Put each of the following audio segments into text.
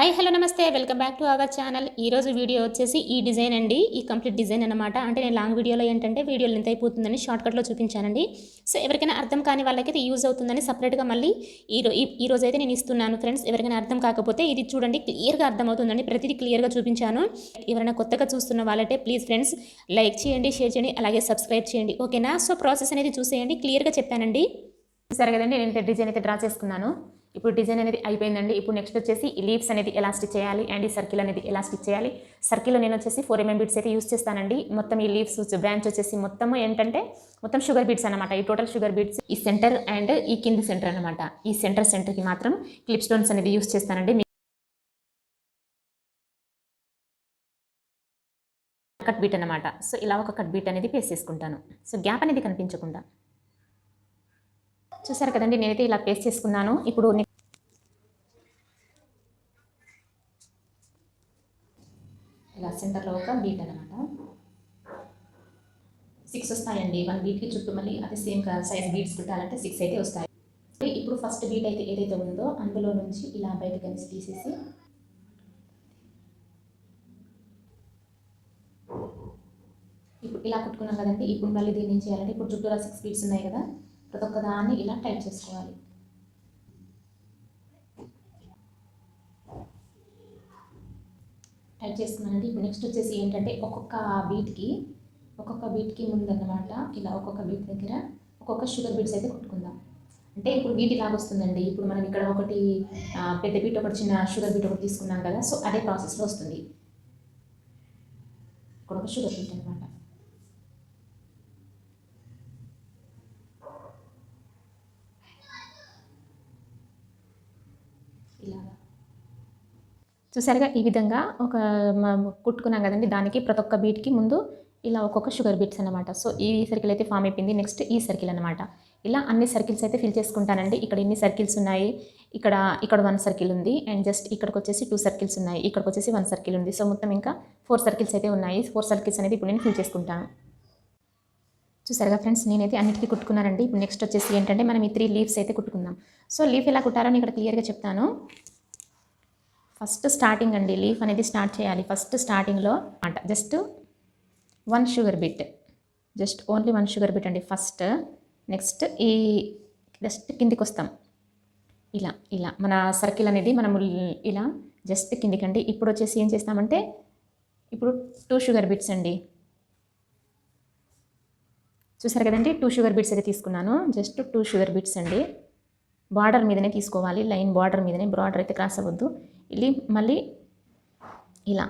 Hi hello నమస్తే. Welcome back to our channel. ఈరోజు video వచ్చేసి ఈ డిజైన్ అండి. ఈ కంప్లీట్ డిజైన్ అనమాట అంటే నేను లాంగ్ వీడియోలో ఏంటంటే వీడియో లెంత్ అయిపోతుందని షార్ట్కట్లో చూపించానండి. సో ఎవరికైనా అర్థం కాని వాళ్ళకైతే యూజ్ అవుతుందని సపరేట్గా మళ్ళీ ఈ ఈ- రోజు అయితే నేను ఇస్తున్నాను ఫ్రెండ్స్ ఎవరికైనా అర్థం కాకపోతే ఇది చూడండి క్లియర్గా అర్థమవుతుందండి ప్రతిదీ క్లియర్గా చూపించాను. ఎవరైనా కొత్తగా చూస్తున్న వాళ్ళంటే ప్లీజ్ ఫ్రెండ్స్ లైక్ చేయండి షేర్ చేయండి అలాగే సబ్స్క్రైబ్ చేయండి. ఓకేనా సో ప్రాసెస్ అనేది చూసేయండి. క్లియర్గా చెప్పానండి. సరే కదండి నేను డిజైన్ అయితే డ్రా చేసుకున్నాను. ఇప్పుడు డిజైన్ అనేది అయిపోయిందండి. ఇప్పుడు నెక్స్ట్ వచ్చేసి ఈ లీవ్స్ అనేది ఎలా స్టిచ్ చేయాలి. అండ్ ఈ సర్కిల్ అనేది ఎలా స్టిచ్ చేయాలి సర్కిల్లో నేను వచ్చేసి ఫోర్ ఎంఎం బీట్స్ అయితే యూస్ చేస్తానండి. మొత్తం ఈ లీవ్స్ బ్రాంచ్ వచ్చేసి మొత్తం ఏంటంటే మొత్తం షుగర్ బీట్స్ అనమాట ఈ టోటల్ షుగర్ బీట్స్ ఈ సెంటర్ అండ్ ఈ కింది సెంటర్ అనమాట ఈ సెంటర్ సెంటర్కి మాత్రం క్లిప్ స్టోన్స్ అనేది యూస్ చేస్తానండి. కట్ బీట్ అనమాట సో ఇలా ఒక కట్ బీట్ అనేది పేస్ చేసుకుంటాను. సో గ్యాప్ అనేది కనిపించకుండా. చూసారు కదండి నేనైతే ఇలా పేస్ట్ చేసుకున్నాను. ఇప్పుడు ఇలా సెంటర్లో ఒక బీట్ అనమాట సిక్స్ వస్తాయండి. వన్ బీట్కి చుట్టూ మళ్ళీ అదే సేమ్ సైజ్ బీట్స్ కుట్టాలంటే సిక్స్ అయితే వస్తాయి. ఇప్పుడు ఫస్ట్ బీట్ అయితే ఏదైతే ఉందో అందులో నుంచి ఇలా బయటకు అనేసి తీసేసి ఇప్పుడు ఇలా కుట్టుకున్నాం కదండి. ఇప్పుడు మళ్ళీ దీన్ని నుంచి చేయాలంటే ఇప్పుడు చుట్టూరా సిక్స్ బీట్స్ ఉన్నాయి కదా. ప్రతి ఒక్కదాన్ని ఇలా టైప్ చేసుకోవాలి. టైప్ చేసుకున్నానండి ఇప్పుడు నెక్స్ట్ వచ్చేసి ఏంటంటే ఒక్కొక్క బీట్కి ఒక్కొక్క బీట్కి ముందన్నమాట. ఇలా ఒక్కొక్క బీట్ దగ్గర ఒక్కొక్క షుగర్ బీట్స్ అయితే కొట్టుకుందాం. అంటే ఇప్పుడు బీట్ ఇలాగ వస్తుందండి. ఇప్పుడు మనం ఇక్కడ ఒకటి పెద్ద బీట్ ఒకటి చిన్న షుగర్ బీట్ ఒకటి తీసుకున్నాం కదా సో అదే ప్రాసెస్లో వస్తుంది. ఇక్కడ ఒక షుగర్ బీట్ అనమాట ఇలాగా చూసారుగా ఈ విధంగా ఒక కుట్టుకున్నాం కదండి దానికి ప్రతి ఒక్క బీట్కి ముందు ఇలా ఒక్కొక్క షుగర్ బీట్స్ అనమాట సో ఈ సర్కిల్ అయితే ఫామ్ అయిపోయింది. నెక్స్ట్ ఈ సర్కిల్ అనమాట ఇలా అన్ని సర్కిల్స్ అయితే ఫిల్ చేసుకుంటానండి. ఇక్కడ ఎన్ని సర్కిల్స్ ఉన్నాయి ఇక్కడ ఇక్కడ వన్ సర్కిల్ ఉంది అండ్ జస్ట్ ఇక్కడికి వచ్చేసి టూ సర్కిల్స్ ఉన్నాయి ఇక్కడికి వచ్చేసి వన్ సర్కిల్ ఉంది. సో మొత్తం ఇంకా ఫోర్ సర్కిల్స్ అయితే ఉన్నాయి. ఫోర్ సర్కిల్స్ అనేది ఇప్పుడు నేను ఫిల్ చేసుకుంటాను. చూసారుగా ఫ్రెండ్స్ నేనైతే అన్నిటికీ కుట్టుకున్నానండి. ఇప్పుడు నెక్స్ట్ వచ్చేసి ఏంటంటే మనం ఈ త్రీ లీవ్స్ అయితే కుట్టుకుందాం. సో లీఫ్ ఎలా కుట్టారో నేను ఇక్కడ క్లియర్గా చెప్తాను. ఫస్ట్ స్టార్టింగ్ అండి లీఫ్ అనేది స్టార్ట్ చేయాలి. ఫస్ట్ స్టార్టింగ్లో అంట just one sugar bead. Just only one sugar bead అండి ఫస్ట్. నెక్స్ట్ ఈ జస్ట్ కిందికి వస్తాం. ఇలా ఇలా మన సర్కిల్ అనేది మనము ఇలా జస్ట్ కిందికండి ఇప్పుడు వచ్చేసి ఏం చేస్తామంటే ఇప్పుడు టూ షుగర్ బిట్స్ అండి. చూసారు కదండి? టూ షుగర్ బిట్స్ అయితే తీసుకున్నాను. జస్ట్ టూ షుగర్ బిట్స్ అండి. బార్డర్ మీదనే తీసుకోవాలి. లైన్ బార్డర్ మీదనే బార్డర్ అయితే క్రాస్ అవ్వద్దు. ఇది మళ్ళీ ఇలా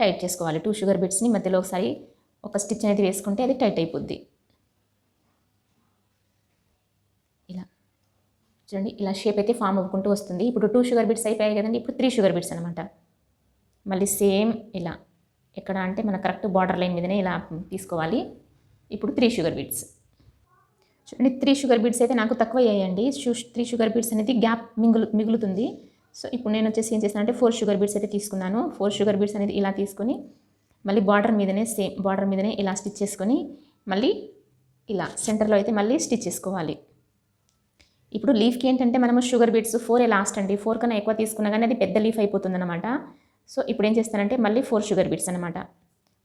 టైట్ చేసుకోవాలి. టూ షుగర్ బిట్స్ని మధ్యలో ఒకసారి ఒక స్టిచ్ అనేది వేసుకుంటే అది టైట్ అయిపోద్ది. ఇలా. చూడండి ఇలా షేప్ అయితే ఫామ్ అవ్వుకుంటూ వస్తుంది. ఇప్పుడు టూ షుగర్ బిట్స్ అయిపోయాయి కదండి ఇప్పుడు త్రీ షుగర్ బిట్స్ అనమాట మళ్ళీ సేమ్ ఇలా. ఎక్కడ అంటే మన కరెక్ట్ బార్డర్ లైన్ మీదనే ఇలా తీసుకోవాలి. ఇప్పుడు త్రీ షుగర్ బిట్స్ చూడండి త్రీ షుగర్ బీట్స్ అయితే నాకు తక్కువ అయ్యాయండి షూ త్రీ షుగర్ బీట్స్ అనేది గ్యాప్ మిగులు మిగులుతుంది. సో ఇప్పుడు నేను వచ్చేసి ఏం చేశానంటే ఫోర్ షుగర్ బీట్స్ అయితే తీసుకున్నాను. ఫోర్ షుగర్ బీడ్స్ అనేది ఇలా తీసుకొని మళ్ళీ బార్డర్ మీదనే సేమ్ బార్డర్ మీదనే ఇలా స్టిచ్ చేసుకొని మళ్ళీ ఇలా సెంటర్లో అయితే మళ్ళీ స్టిచ్ చేసుకోవాలి. ఇప్పుడు లీఫ్కి ఏంటంటే మనము షుగర్ బీడ్స్ ఫోర్ లాస్ట్ అండి. ఫోర్ కన్నా ఎక్కువ తీసుకున్నా కానీ అది పెద్ద లీఫ్ అయిపోతుందన్నమాట. సో ఇప్పుడు ఏం చేస్తానంటే మళ్ళీ ఫోర్ షుగర్ బీడ్స్ అనమాట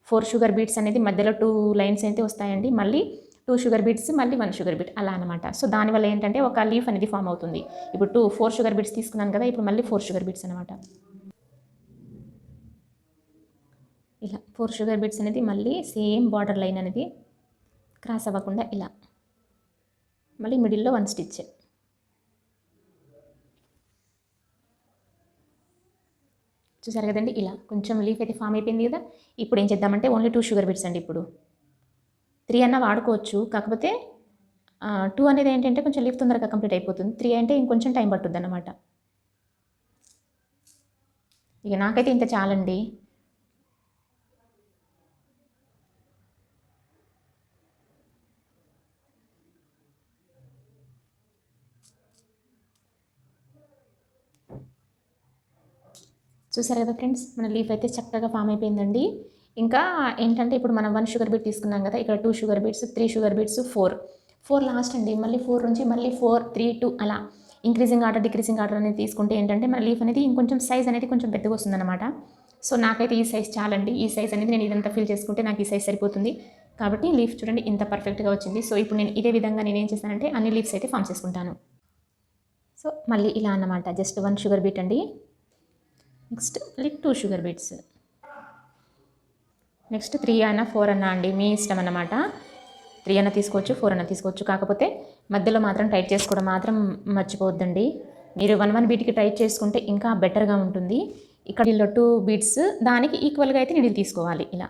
ఫోర్ షుగర్ బీడ్స్ అనేది మధ్యలో టూ లైన్స్ అయితే వస్తాయండి. మళ్ళీ టూ షుగర్ బీట్స్ మళ్ళీ వన్ షుగర్ బీట్ అలా అనమాట సో దానివల్ల ఏంటంటే ఒక లీఫ్ అనేది ఫామ్ అవుతుంది. ఇప్పుడు టూ ఫోర్ షుగర్ బీట్స్ తీసుకున్నాను కదా ఇప్పుడు మళ్ళీ ఫోర్ షుగర్ బీట్స్ అనమాట ఇలా ఫోర్ షుగర్ బీట్స్ అనేది మళ్ళీ సేమ్ బార్డర్ లైన్ అనేది క్రాస్ అవ్వకుండా ఇలా. మళ్ళీ మిడిల్లో వన్ స్టిచ్. చూసారు కదండి? ఇలా కొంచెం లీఫ్ అయితే ఫామ్ అయిపోయింది కదా. ఇప్పుడు ఏం చేద్దామంటే ఓన్లీ టూ షుగర్ బీట్స్ అండి ఇప్పుడు. త్రీ అన్న వాడుకోవచ్చు. కాకపోతే టూ అనేది ఏంటంటే కొంచెం లీఫ్ తొందరగా కంప్లీట్ అయిపోతుంది. త్రీ అంటే ఇంకొంచెం టైం పట్టుద్ది అనమాట ఇక నాకైతే ఇంత చాలండి. చూసారు కదా ఫ్రెండ్స్ మన లీఫ్ అయితే చక్కగా ఫామ్ అయిపోయిందండి. ఇంకా ఏంటంటే ఇప్పుడు మనం వన్ షుగర్ బీట్ తీసుకున్నాం కదా ఇక్కడ two sugar beads three sugar beads four four last అండి. మళ్ళీ ఫోర్ నుంచి మళ్ళీ ఫోర్ త్రీ టూ అలా. ఇంక్రీజింగ్ ఆర్డర్ డిక్రీజింగ్ ఆర్డర్ అనేది తీసుకుంటే ఏంటంటే మన లీఫ్ అనేది ఇంకొంచెం సైజ్ అనేది కొంచెం పెద్దగా వస్తుందన్నమాట. సో నాకైతే ఈ సైజ్ చాలండి. ఈ సైజ్ అనేది నేను ఇదంతా ఫిల్ చేసుకుంటే నాకు ఈ సైజ్ సరిపోతుంది. కాబట్టి లీఫ్ చూడండి ఇంత పర్ఫెక్ట్గా వచ్చింది. సో ఇప్పుడు నేను ఇదే విధంగా నేను ఏం చేస్తానంటే అన్ని లీవ్స్ అయితే ఫామ్ చేసుకుంటాను. సో మళ్ళీ ఇలా అన్నమాట. జస్ట్ వన్ షుగర్ బీట్ అండి. నెక్స్ట్ మళ్ళీ two sugar beads next three అయినా ఫోర్ అన్నా అండి. మీ ఇష్టం అన్నమాట. త్రీ అన్న తీసుకోవచ్చు ఫోర్ అన్న తీసుకోవచ్చు. కాకపోతే మధ్యలో మాత్రం టైట్ చేసుకోవడం మాత్రం మర్చిపోవద్దండి. మీరు వన్ వన్ బీట్కి టైట్ చేసుకుంటే ఇంకా బెటర్గా ఉంటుంది. ఇక్కడ వీళ్ళు టూ బీట్స్ దానికి ఈక్వల్గా అయితే నీళ్ళు తీసుకోవాలి ఇలా.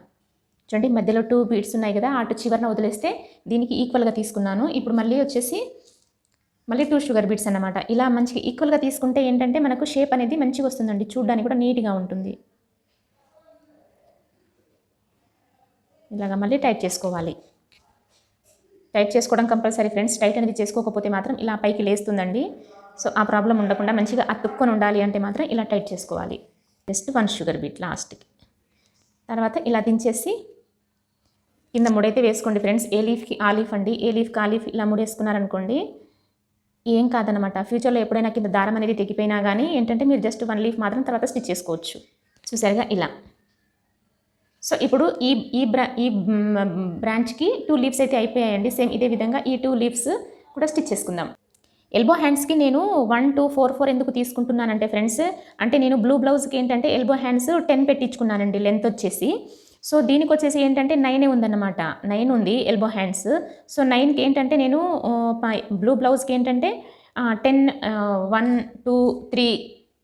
చూడండి మధ్యలో టూ బీట్స్ ఉన్నాయి కదా అటు చివరన వదిలేస్తే దీనికి ఈక్వల్గా తీసుకున్నాను. ఇప్పుడు మళ్ళీ వచ్చేసి మళ్ళీ టూ షుగర్ బీట్స్ అన్నమాట. ఇలా మంచిగా ఈక్వల్గా తీసుకుంటే ఏంటంటే మనకు షేప్ అనేది మంచిగా వస్తుందండి. చూడడానికి కూడా నీట్గా ఉంటుంది. ఇలాగ మళ్ళీ టైట్ చేసుకోవాలి. టైట్ చేసుకోవడం కంపల్సరీ ఫ్రెండ్స్. టైట్ అనేది చేసుకోకపోతే మాత్రం ఇలా పైకి లేస్తుందండి. సో ఆ ప్రాబ్లం ఉండకుండా మంచిగా అతుక్కొని ఉండాలి అంటే మాత్రం ఇలా టైట్ చేసుకోవాలి. జస్ట్ వన్ షుగర్ బీట్ లాస్ట్కి. తర్వాత ఇలా దించేసి కింద ముడైతే వేసుకోండి ఫ్రెండ్స్. ఏ లీఫ్కి ఆ లీఫ్ అండి. ఏ లీఫ్కి ఆ లీఫ్ ఇలా ముడేసుకున్నారనుకోండి ఏం కాదనమాట ఫ్యూచర్లో ఎప్పుడైనా కింద దారం అనేది తెగిపోయినా కానీ ఏంటంటే మీరు జస్ట్ వన్ లీఫ్ మాత్రం తర్వాత స్టిచ్ చేసుకోవచ్చు. చూసారుగా ఇలా. సో ఇప్పుడు ఈ ఈ బ్రా ఈ బ్రాంచ్కి టూ లీవ్స్ అయితే అయిపోయాయండి. సేమ్ ఇదే విధంగా ఈ టూ లీవ్స్ కూడా స్టిచ్ చేసుకుందాం. ఎల్బో హ్యాండ్స్కి నేను వన్ టూ ఫోర్ ఫోర్ ఎందుకు తీసుకుంటున్నానంటే ఫ్రెండ్స్ అంటే నేను బ్లూ బ్లౌజ్కి ఏంటంటే ఎల్బో హ్యాండ్స్ టెన్ పెట్టించుకున్నానండి లెంత్ వచ్చేసి. సో దీనికి వచ్చేసి ఏంటంటే నైనే ఉందన్నమాట. నైన్ ఉంది ఎల్బో హ్యాండ్స్. సో నైన్కి ఏంటంటే నేను బ్లూ బ్లౌజ్కి ఏంటంటే ten one two three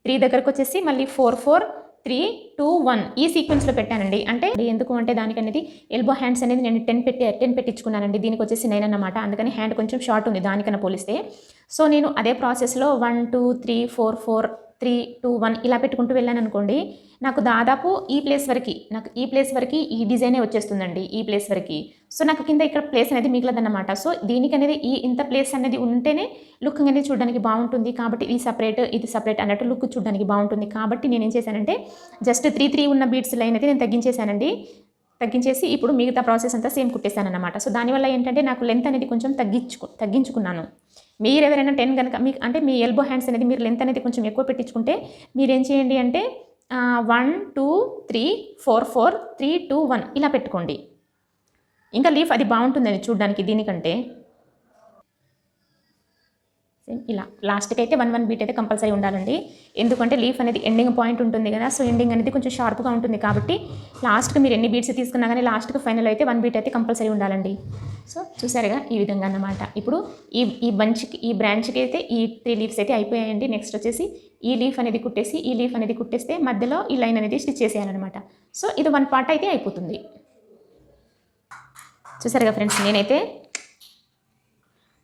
three దగ్గరకు వచ్చేసి మళ్ళీ four four three two one ఈ సీక్వెన్స్లో పెట్టానండి. అంటే ఎందుకు అంటే దానికనేది ఎల్బో హ్యాండ్స్ అనేది నేను టెన్ పెట్టి టెన్ పెట్టించుకున్నానండి. దీనికి వచ్చేసి నైన్ అన్నమాట. అందుకని హ్యాండ్ కొంచెం షార్ట్ ఉంది. దానికన్నా పోలిస్తే. సో నేను అదే ప్రాసెస్లో one two three four four three two one ఇలా పెట్టుకుంటూ వెళ్ళాను అనుకోండి నాకు దాదాపు ఈ ప్లేస్ వరకు నాకు ఈ ప్లేస్ వరకు ఈ డిజైనే వచ్చేస్తుందండి ఈ ప్లేస్ వరకు. సో నాకు కింద ఇక్కడ ప్లేస్ అనేది మిగలదన్నమాట. సో దీనికి అనేది ఈ ఇంత ప్లేస్ అనేది ఉంటేనే లుక్ అనేది చూడడానికి బాగుంటుంది. కాబట్టి ఇది సపరేట్ ఇది సపరేట్ అన్నట్టు లుక్ చూడడానికి బాగుంటుంది. కాబట్టి నేను ఏం చేశానంటే జస్ట్ త్రీ త్రీ ఉన్న బీట్స్ లైన్ అయితే నేను తగ్గించేశానండి. తగ్గించేసి ఇప్పుడు మిగతా ప్రాసెస్ అంతా సేమ్ కుట్టేశానమాట సో దానివల్ల ఏంటంటే నాకు లెంత్ అనేది కొంచెం తగ్గించుకు తగ్గించుకున్నాను. మీరు ఎవరైనా టెన్ కనుక మీకు అంటే మీ ఎల్బో హ్యాండ్స్ అనేది మీరు లెంత్ అనేది కొంచెం ఎక్కువ పెట్టించుకుంటే మీరు ఏం చేయండి అంటే one two three four four three two one ఇలా పెట్టుకోండి. ఇంకా లీఫ్ అది బాగుంటుందండి చూడడానికి దీనికంటే. సేమ్ ఇలా. లాస్ట్కి అయితే వన్ వన్ బీట్ అయితే కంపల్సరీ ఉండాలండి. ఎందుకంటే లీఫ్ అనేది ఎండింగ్ పాయింట్ ఉంటుంది కదా సో ఎండింగ్ అనేది కొంచెం షార్ప్గా ఉంటుంది కాబట్టి లాస్ట్కి మీరు ఎన్ని బీట్స్ తీసుకున్నా కానీ లాస్ట్కి ఫైనల్ అయితే వన్ బీట్ అయితే కంపల్సరీ ఉండాలండి. సో చూసారుగా ఈ విధంగా అన్నమాట. ఇప్పుడు ఈ ఈ బంచ్కి ఈ బ్రాంచ్కి అయితే ఈ త్రీ లీవ్స్ అయితే అయిపోయాయండి. నెక్స్ట్ వచ్చేసి ఈ లీఫ్ అనేది కుట్టేసి ఈ లీఫ్ అనేది కుట్టేస్తే మధ్యలో ఈ లైన్ అనేది స్టిచ్ చేసేయాలన్నమాట. సో ఇది వన్ పార్ట్ అయితే అయిపోతుంది. చూసారుగా ఫ్రెండ్స్ నేనైతే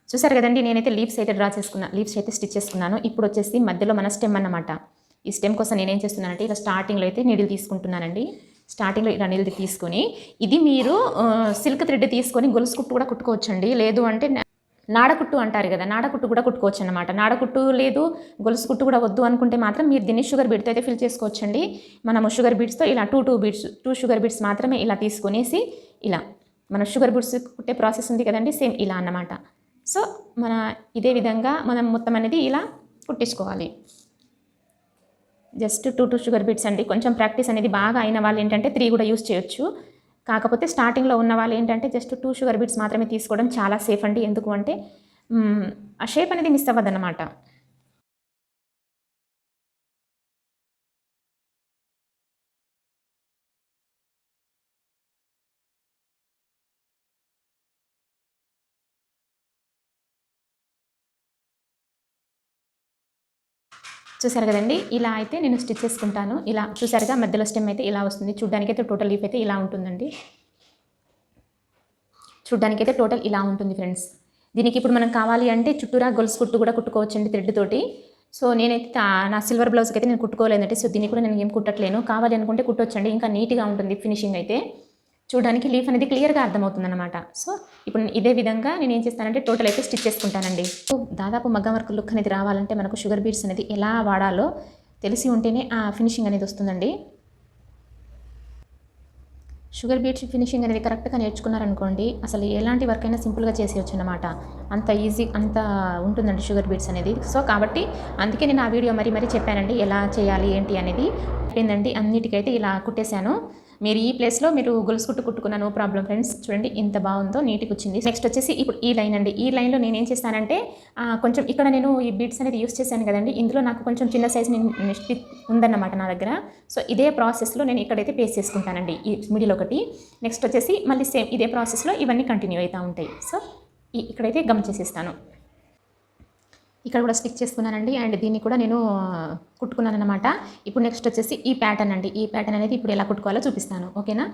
చూసారు కదండి నేనైతే లీవ్స్ అయితే డ్రా చేసుకున్నా లీవ్స్ అయితే స్టిచ్ చేసుకున్నాను. ఇప్పుడు వచ్చేసి మధ్యలో మన స్టెమ్ అన్నమాట. ఈ స్టెమ్ కోసం నేనేం చేస్తున్నానంటే ఇలా స్టార్టింగ్లో అయితే నీడిల్ తీసుకుంటున్నానండి. స్టార్టింగ్లో ఇలా నీళ్ళు తీసుకొని ఇది మీరు సిల్క్ థ్రెడ్ తీసుకొని గొలుసు కుట్టు కూడా కుట్టుకోవచ్చండి. లేదు అంటే నాడకుట్టు అంటారు కదా నాడకుట్టు కూడా కుట్టుకోవచ్చు అనమాట నాడకుట్టు లేదు గొలుసు కుట్టు కూడా వద్దు అనుకుంటే మాత్రం మీరు దీన్ని షుగర్ బీట్తో అయితే ఫిల్ చేసుకోవచ్చండి. మనము షుగర్ బీట్స్తో ఇలా two two beads two sugar beads మాత్రమే ఇలా తీసుకునేసి ఇలా మన షుగర్ బీట్స్ కుట్టే ప్రాసెస్ ఉంది కదండి సేమ్ ఇలా అన్నమాట. సో మన ఇదే విధంగా మనం మొత్తం అనేది ఇలా కుట్టించుకోవాలి just two two sugar beads అండి. కొంచెం ప్రాక్టీస్ అనేది బాగా అయిన వాళ్ళు ఏంటంటే త్రీ కూడా యూస్ చేయొచ్చు. కాకపోతే స్టార్టింగ్లో ఉన్న వాళ్ళు ఏంటంటే జస్ట్ టూ షుగర్ బీట్స్ మాత్రమే తీసుకోవడం చాలా సేఫ్ అండి. ఎందుకు అంటే ఆ షేప్ అనేది మిస్ అవ్వదన్నమాట. చూసారు కదండి? ఇలా అయితే నేను స్టిచ్ చేసుకుంటాను. ఇలా చూసారుగా మధ్యలో స్టెమ్ అయితే ఇలా వస్తుంది. చూడ్డానికి అయితే టోటల్ లీఫ్ అయితే ఇలా ఉంటుందండి. చూడ్డానికి అయితే టోటల్ ఇలా ఉంటుంది ఫ్రెండ్స్. దీనికి ఇప్పుడు మనం కావాలి అంటే చుట్టూరా గొలుసు కుట్టు కూడా కుట్టుకోవచ్చండి థ్రెడ్ తోటి. సో నేనైతే నా సిల్వర్ బ్లౌజ్కి అయితే నేను కుట్టుకోలేదంటే సో దీన్ని కూడా నేను ఏం కుట్టట్లేను. కావాలి అనుకుంటే కుట్టొచ్చండి. ఇంకా నీట్గా ఉంటుంది ఫినిషింగ్ అయితే. చూడడానికి లీఫ్ అనేది క్లియర్గా అర్థమవుతుంది అనమాట సో ఇప్పుడు ఇదే విధంగా నేను ఏం చేస్తానంటే టోటల్ అయితే స్టిచ్ చేసుకుంటానండి. సో దాదాపు మగ్గం వర్క్ లుక్ అనేది రావాలంటే మనకు షుగర్ బీడ్స్ అనేది ఎలా వాడాలో తెలిసి ఉంటేనే ఆ ఫినిషింగ్ అనేది వస్తుందండి. షుగర్ బీట్స్ ఫినిషింగ్ అనేది కరెక్ట్గా నేర్చుకున్నారనుకోండి అసలు ఎలాంటి వర్క్ అయినా సింపుల్గా చేసేయచ్చు అనమాట అంత ఈజీ అంత ఉంటుందండి షుగర్ బీట్స్ అనేది. సో కాబట్టి అందుకే నేను ఆ వీడియో మరి మరి చెప్పానండి ఎలా చేయాలి ఏంటి అనేది. అయిపోయిందండి అన్నిటికైతే ఇలా కుట్టేశాను. మీరు ఈ ప్లేస్లో మీరు గొలుసు కుట్టు కుట్టుకున్న నో ప్రాబ్లం ఫ్రెండ్స్ చూడండి ఎంత బాగుందో నీటికి వచ్చింది. నెక్స్ట్ వచ్చేసి ఇప్పుడు ఈ లైన్ అండి. ఈ లైన్లో నేను ఏం చేస్తానంటే కొంచెం ఇక్కడ నేను ఈ బీట్స్ అనేది యూస్ చేశాను కదండి. ఇందులో నాకు కొంచెం చిన్న సైజ్ ఉందన్నమాట నా దగ్గర. సో ఇదే ప్రాసెస్లో నేను ఇక్కడైతే పేస్ట్ చేసుకుంటానండి. ఈ మిడిల్ ఒకటి. నెక్స్ట్ వచ్చేసి మళ్ళీ సేమ్ ఇదే ప్రాసెస్లో ఇవన్నీ కంటిన్యూ అవుతూ ఉంటాయి. సో ఈ- ఇక్కడైతే గమ్ చేసేస్తాను ఇక్కడ కూడా స్టిక్ చేసుకున్నానండి. అండ్ దీన్ని కూడా నేను కుట్టుకున్నాను అనమాట ఇప్పుడు నెక్స్ట్ వచ్చేసి ఈ ప్యాటర్న్ అండి. ఈ ప్యాటర్న్ అనేది ఇప్పుడు ఎలా కుట్టుకోవాలో చూపిస్తాను. ఓకేనా?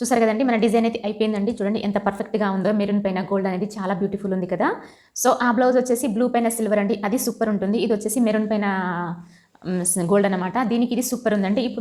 చూసారు కదండి మన డిజైన్ అయితే అయిపోయిందండి. చూడండి ఎంత పర్ఫెక్ట్గా ఉందో. మెరూన్ పైన గోల్డ్ అనేది చాలా బ్యూటిఫుల్ ఉంది కదా. సో ఆ బ్లౌజ్ వచ్చేసి బ్లూ పైన సిల్వర్ అండి. అది సూపర్ ఉంటుంది. ఇది వచ్చేసి మెరూన్ పైన గోల్డ్ అనమాట దీనికి ఇది సూపర్ ఉందండి. ఇప్పుడు